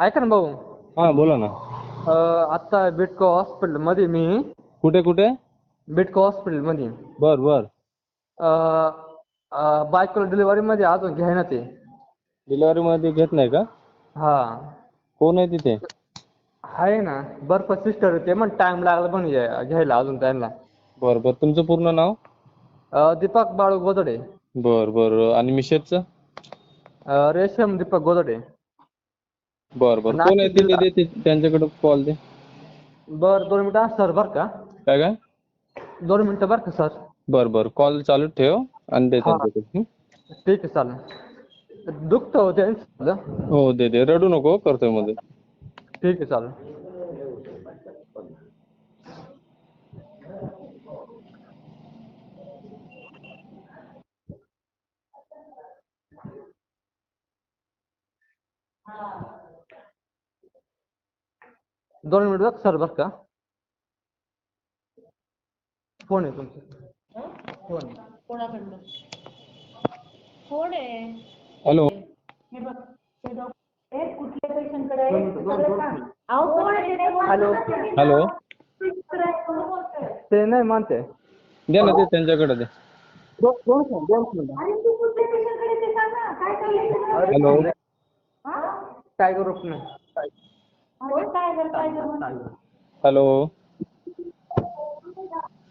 ऐका ना भाऊ. हां बोला ना. अं, आत्ता बिटको हॉस्पिटलमध्ये मी कुठे कुठे? बिटको हॉस्पिटलमध्ये बर बर. अं, अं, बायकोला डिलिव्हरीमध्ये अजून घ्याय ना ते. डिलिव्हरीमध्ये घेत नाही का? हा. कोण आहे तिथे? आहे ना. बर्फ सिस्टर ते पण टाइम लागला पण घ्या- घ्यायला अजून त्यांना. बर बर. तुमचं पूर्ण नाव? अं, दीपक बाळू गोदडे. बर बर. आणि मिसेसचं? अं, रेशम दीपक गोदडे. बर बर. कोण आहे दे ते- त्यांच्याकडे कॉल दे. बर दोन मिनिटं सर बरं का. काय काय? दोन मिनिटं बरं का सर. बर बर. कॉल चालू ठेव आणि दे हा. त्यांच्याकडे. हं? ठीक आहे चालेल. दुखतं हो त्यांचं हो दे दे. रडू नको करतोयमध्ये ठीक आहे चालेल. दोन मिनिट बघ सर बरं का फोन आहे तुमचा फोन आहे. कोणाकडनं कोण आहे हॅलो हे बघ ते डॉक्टर हे कुठल्या पेशंटकडे आहे दोन मिनिटं, दोन- दोन सगळं सांग. मिनिटं. अहो कोण आहे ते बोल. हॅलो. हॅलो कोण बोलतोय? ते नाही मानते दे ना ते त्यांच्याकडे दे दोन दोन मिनिटं, दोन मिनिटं. अरे तू कुठल्या पेशंटकडे ते सांग ना काय चाललंय तुझं? हॅलो हा? काय करू नाही अरे काय झालं काय झालं हॅलो.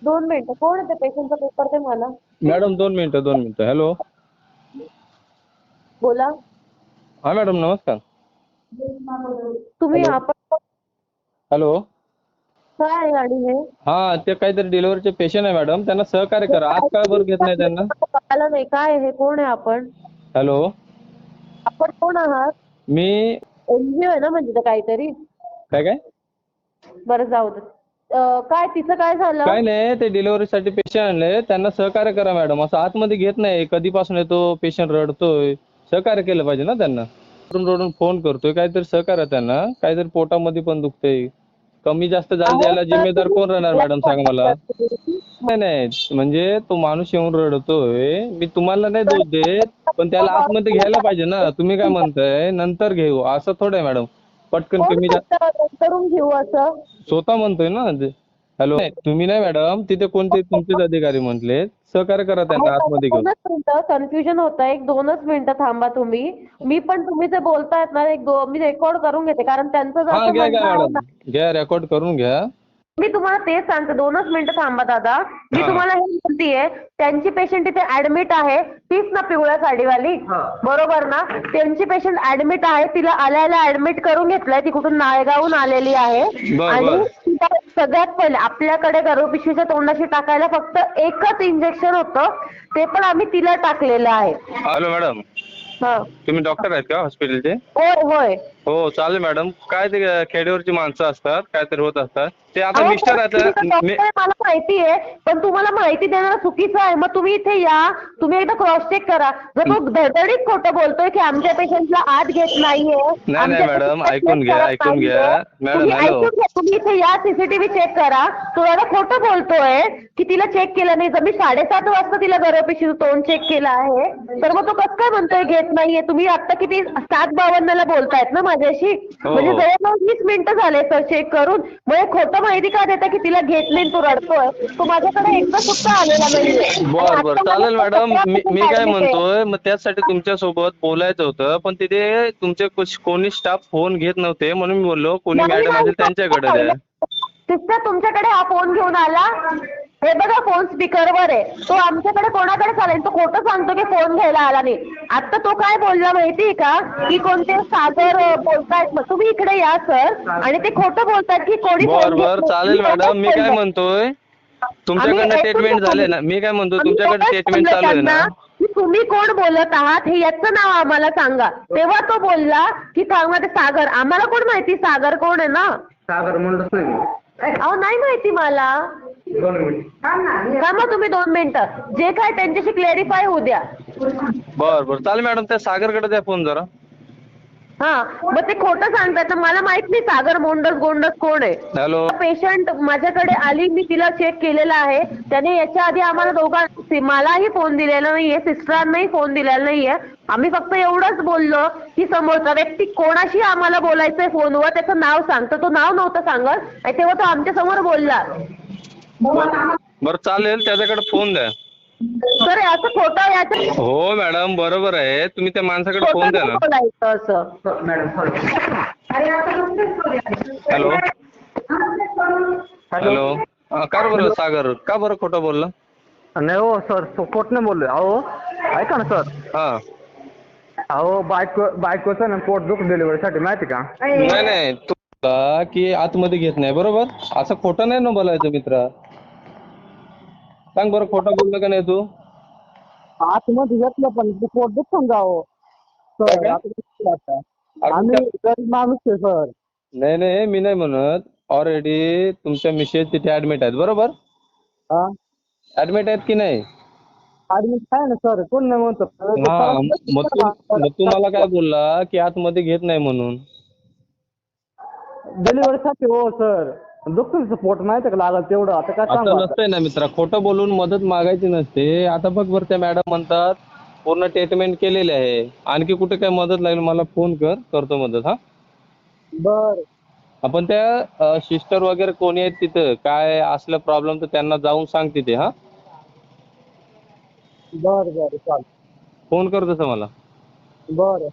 दोन मिनिटं कोण आहे ते पेशंटचा पेपर ते मला? मॅडम दोन मिनिटं दोन मिनिटं. हॅलो. बोला. हा मॅडम नमस्कार. तुम्ही हॅलो. आपण हॅलो. काय आहे गाडी हे? हा ते काहीतरी डिलिव्हरीचे पेशंट आहे मॅडम. त्यांना सहकार्य करा. आज काय बरं घेत नाही त्यांना? कळालं नाही. काय आहे हे? कोण आहे आपण? हॅलो. आपण कोण आहात? मी एनजीओ आहे ना म्हणजे ते काहीतरी? काय काय? बरं जाऊ दे. अं, काय तिचं काय झालं? काय नाही ते डिलिव्हरीसाठी पेशंट आणले. त्यांना सहकार्य करा मॅडम असं आतमध्ये घेत नाही. कधीपासून येतो पेशंट रडतोय. सहकार्य केलं पाहिजे ना त्यांना? रडून रडून फोन करतोय. काहीतरी सहकार्य त्यांना. काहीतरी पोटामध्ये पण दुखतंय. कमी जास्त झालं याला जिम्मेदार कोण राहणार मॅडम सांगा मला. नाही नाही. म्हणजे तो माणूस येऊन रडतोय. मी तुम्हाला नाही दोष देत पण त्याला आतमध्ये घ्यायला पाहिजे ना. तुम्ही काय म्हणताय? नंतर घेऊ. असं थोडं आहे मॅडम पटकन कमी करून घेऊ असं? स्वतः म्हणतोय ना हॅलो तुम्ही नाही मॅडम तिथे कोणते तुमचेच अधिकारी म्हटले. सहकार्य करा त्यांना आतमध्ये घेऊन. दोनच मिनिटं कन्फ्युजन होतं एक दोनच मिनिटं थांबा तुम्ही. मी पण तुम्ही जे बोलतायत ना एक दो मी रेकॉर्ड करून घेते कारण त्यांचं हा आहे मॅडम घ्या रेकॉर्ड करून घ्या. मी तुम्हाला तेच सांगते. दोनच मिनिटं थांबा दादा. मी हा. तुम्हाला हे म्हणतीये त्यांची पेशंट इथे ऍडमिट आहे तीच ना पिवळ्या साडीवाली. हा. बरोबर ना? त्यांची पेशंट ऍडमिट आहे तिला आल्याला ऍडमिट करून घेतलंय ती कुठून नाळेगावहून आलेली आहे. बर, आणि बर. तिला सगळ्यात पहिले आपल्याकडे गर्भपिशवीच्या तोंडाशी टाकायला फक्त एकच इंजेक्शन होतं. ते पण आम्ही तिला टाकलेलं आहे. Hello madam. हा. तुम्ही डॉक्टर आहेत का हॉस्पिटलचे होय होय. हो चालेल मॅडम काय ते खेड्यावरची माणसं असतात काहीतरी होत असतात ते आता अहो, मिस्टर आहेत मी- मला माहिती आहे पण तुम्हाला माहिती देणं चुकीचं आहे मग तुम्ही इथे या तुम्ही एकदा क्रॉस चेक करा जर तो धडधडीत खोटं बोलतोय की आमच्या पेशंटला आत घेत नाहीये नाही, आमच्या मॅडम, patient ला ऐकून घ्या, करत ऐकून नाहीये. घ्या. मॅडम, तुम्ही हॅलो. ऐकून घ्या तुम्ही इथे या सीसीटीव्ही चेक करा तो दादा खोटं बोलतोय की तिला चेक केलं नाही जर मी साडेसात वाजता तिला गर्भपिशवी तोंड चेक केलं आहे तर मग तो कसं काय म्हणतोय घेत नाहीये तुम्ही आता किती सात बावन्नला बोलतायत ना माझ्याशी? हो. म्हणजे जवळजवळ वीस मिनिटं झाले सर चेक करून. मग हे खोटं माहिती का देता की तिला घेत नाही तो रडतोय? तो माझ्याकडे एकदा सुद्धा आलेला बर बर. चालेल मॅडम. मी काय. म्हणतोय मग त्यासाठी तुमच्यासोबत बोलायचं होतं पण तिथे तुमचे कुछ- कोणी स्टाफ फोन घेत नव्हते म्हणून मी बोललो कोणी मॅडम असेल त्यांच्याकडे द्या. सिस्टर तुमच्याकडे हा फोन घेऊन आला. हे बघा फोन स्पीकरवर आहे. तो आमच्याकडे कोणाकडे चालेल? तो खोटं सांगतो की फोन घ्यायला आला नाही. आता तो काय बोलला माहितीये का? की कोणते सागर बोलतायत. मग तुम्ही इकडे या सर आणि ते खोटं बोलतायत की कोणी घेत नाही. चालेल मी मॅडम मी काय. म्हणतोय? तुमच्याकडनं आम्ही स्टेटमेंट झाले. ना. मी काय म्हणतो आम्ही तुमच्याकडे स्टेटमेंट चालू आहे ना? त्यांना की तुम्ही कोण बोलत आहात हे याचं नाव आम्हाला सांगा. तेव्हा तो बोलला की सांगा ते सागर. आम्हाला कोण माहिती? सागर कोण आहे ना? सागर म्हणलंच नाही. मी. अहो नाही माहिती मला. दोन मिनिट. थांबा तुम्ही दोन मिनिटं. जे काय त्यांच्याशी क्लॅरिफाय होऊ द्या. बर बर. चालेल मॅडम त्या सागरकडे द्या फोन जरा. हा मग ते खोटं सांगताय तर मला माहीत नाही सागर मोंडस गोंडस कोण आहे. हॅलो. पेशंट माझ्याकडे आली मी तिला चेक केलेला आहे. त्याने याच्या आधी आम्हाला दोघां मलाही फोन दिलेला नाहीये सिस्टरांनाही फोन दिलेला नाहीये. आम्ही फक्त एवढंच बोललो की समोरचा व्यक्ती कोणाशी आम्हाला बोलायचंय फोनवर त्याचं नाव सांग तर तो नाव नव्हतं सांगत. आणि तेव्हा तो आमच्यासमोर बोलला. बरं चालेल त्याच्याकडे फोन द्या. तर असं खोटं याचं हो मॅडम बरोबर आहे. तुम्ही त्या माणसाकडे फोन द्या ना. बोलायचं असं. Madam hello. हॅलो. हॅलो. हा, का बरं सागर? का बरं खोटं बोलला? नाही हो सर खोट नाही बोललोय. अहो ऐका ना सर. हा. अहो बायको बायकोचं ना पोट दुख डिलिव्हरीसाठी माहिती का? नाही नाही. तुला की आतमध्ये घेत नाही बरोबर? असं खोटं नाही ना बोलायचं मित्रा? सांग बरं खोटं बोललं का नाही तू? आतमध्ये घेतलं पण ते पोट समजावं काय? सर आता किती वाजता? अगं आम्ही त्या- गरीब माणूस आहे सर. नाही नाही मी नाही म्हणत. ऑलरेडी तुमच्या मिसेस तिथे ऍडमिट आहेत बरोबर? हा. ऍडमिट आहेत की नाही? ऍडमिट आहे ना सर. कोण नाही म्हणतो? हा मग तू मग तू मला काय बोलला की आतमध्ये घेत नाही म्हणून? डिलिव्हरीसाठी हो सर. दुखतं पोट माहिती का लागल तेवढं. आता काय सांगू असं आता? नसतंय ना मित्रा खोटं बोलून मदत मागायची नसते. आता बघ बरं त्या मॅडम म्हणतात पूर्ण ट्रीटमेंट केलेली आहे. आणखी कुठे काय मदत लागेल मला फोन कर करतो मदत हा? बर. आपण त्या सिस्टर वगैरे कोणी आहेत तिथं? काय असलं प्रॉब्लेम तर त्यांना जाऊन सांग तिथे हा? बर बर चाल फोन कर तसं मला. बर.